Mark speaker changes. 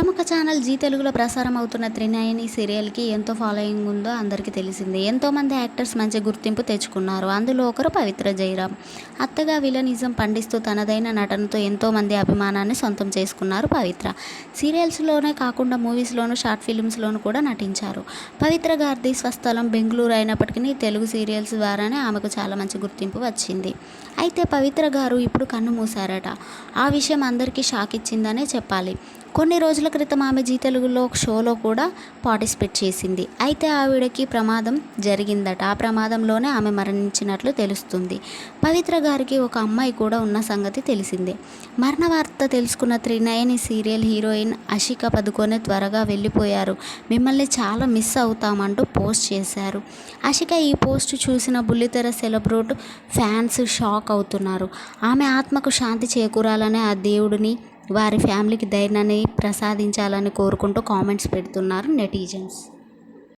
Speaker 1: ప్రముఖ channel G తెలుగులో ప్రసారం అవుతున్న త్రినయని సీరియల్కి ఎంతో ఫాలోయింగ్ ఉందో అందరికీ తెలిసింది. ఎంతోమంది యాక్టర్స్ మంచి గుర్తింపు తెచ్చుకున్నారు. అందులో ఒకరు పవిత్ర జయరాం అత్తగా విలనిజం పండిస్తూ తనదైన నటనతో ఎంతోమంది అభిమానాన్ని సొంతం చేసుకున్నారు పవిత్ర. సీరియల్స్లోనే కాకుండా మూవీస్లోనూ షార్ట్ ఫిల్మ్స్లోనూ కూడా నటించారు. పవిత్ర గారిది స్వస్థలం బెంగళూరు అయినప్పటికీ తెలుగు సీరియల్స్ ద్వారానే ఆమెకు చాలా మంచి గుర్తింపు వచ్చింది. అయితే పవిత్ర గారు ఇప్పుడు కన్ను మూశారట. ఆ విషయం అందరికీ షాక్ ఇచ్చిందనే చెప్పాలి. కొన్ని రోజుల క్రితం ఆమె జీ తెలుగులో ఒక షోలో కూడా పార్టిసిపేట్ చేసింది. అయితే ఆవిడకి ప్రమాదం జరిగిందట. ఆ ప్రమాదంలోనే ఆమె మరణించినట్లు తెలుస్తుంది. పవిత్ర గారికి ఒక అమ్మాయి కూడా ఉన్న సంగతి తెలిసిందే. మరణ వార్త తెలుసుకున్న త్రినయని సీరియల్ హీరోయిన్ అషిక పదుకొనే త్వరగా వెళ్ళిపోయారు. మిమ్మల్ని చాలా మిస్ అవుతామంటూ పోస్ట్ చేశారు. అషిక ఈ పోస్ట్ చూసిన బుల్లితెర సెలబ్రేట్ ఫ్యాన్స్ షాక్ అవుతున్నారు. ఆమె ఆత్మకు శాంతి చేకూరాలనే ఆ దేవుడిని వారి ఫ్యామిలీకి ధైర్యాన్ని ప్రసాదించాలని కోరుకుంటూ కామెంట్స్ పెడుతున్నారు నెటిజన్స్.